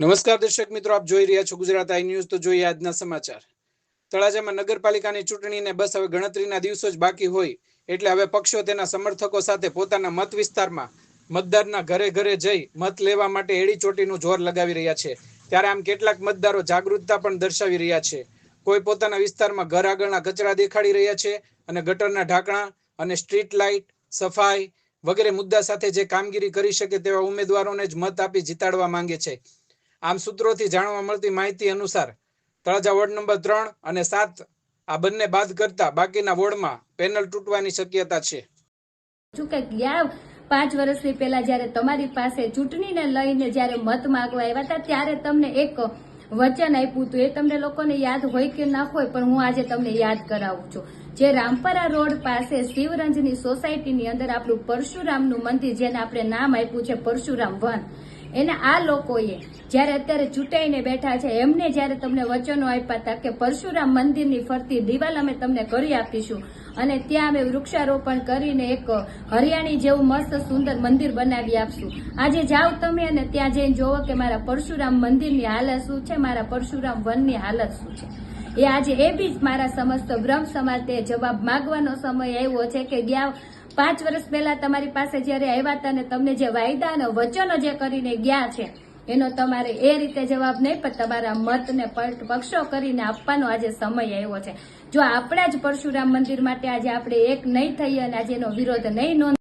નમસ્કાર દર્શક મિત્રો, આપ જોઈ રહ્યા છો ગુજરાત આઈ ન્યૂઝ. તો જોઈએ આજના સમાચાર. તળાજામાં નગરપાલિકાની ચૂંટણીને બસ હવે ગણતરીના દિવસો જ બાકી હોય એટલે હવે પક્ષો તેના સમર્થકો સાથે પોતાના મત વિસ્તારમાં મતદારના ઘરે ઘરે જઈ મત લેવા માટે એડી ચોટીનું જોર લગાવી રહ્યા છે. ત્યારે આમ કેટલાક મતદારો જાગૃતતા પણ દર્શાવી રહ્યા છે. કોઈ પોતાના વિસ્તારમાં ઘર આગળના કચરા દેખાડી રહ્યા છે અને ગટરના ઢાંકણા અને સ્ટ્રીટ લાઇટ, સફાઈ વગેરે મુદ્દા સાથે જે કામગીરી કરી શકે તેવા ઉમેદવારોને જ મત આપી જીતાડવા માંગે છે. આમ સૂત્રોથી જાણવા મળતી માહિતી અનુસાર તળાજા વોર્ડ નંબર ત્રણ અને સાત આ બંને બાદ કરતા બાકીના વોર્ડમાં પેનલ તૂટવાની શક્યતા છે. પાંચ વર્ષથી પહેલા જ્યારે તમારી પાસે ચૂંટણીને લઈને જ્યારે મત માંગવા આવ્યા હતા, ત્યારે તમને એક વચન આપ્યું હતું. એ તમને લોકોને યાદ હોય કે ના હોય, પણ હું આજે તમને યાદ કરાવું છું. જે રામપરા રોડ પાસે શિવરંજની સોસાયટીની અંદર આપણું પરશુરામનું મંદિર, જેને આપણે નામ આપ્યું છે પરશુરામ વન. એને આ લોકોએ જ્યારે અત્યારે ચૂંટાઈને બેઠા છે, એમને જ્યારે તમને વચનો આપ્યા હતા કે પરશુરામ મંદિરની ફરતી દિવાલ અમે તમને કરી આપીશું. અને ત્યાં અમે વૃક્ષારોપણ કરીને એક હરિયાણી જેવું મસ્ત સુંદર મંદિર બનાવી આપશું. આજે જાઓ તમે અને ત્યાં જઈને જોવો કે મારા પરશુરામ મંદિરની હાલત શું છે, મારા પરશુરામ વનની હાલત શું છે. એ આજે એ બી મારા સમસ્ત બ્રહ્મ સમાજ જવાબ માંગવાનો સમય આવ્યો છે કે ગયા પાંચ વર્ષ પહેલા તમારી પાસે જ્યારે આવ્યા હતા ને તમને જે વાયદા અને વચનો જે કરીને ગયા છે, એનો તમારે એ રીતે જવાબ નહીં, પણ તમારા મતને પક્ષો કરીને આપવાનો આજે સમય આવ્યો છે. જો આપણા જ પરશુરામ મંદિર માટે આજે આપણે એક નહીં થઈએ અને આજે એનો વિરોધ નહીં નોંધ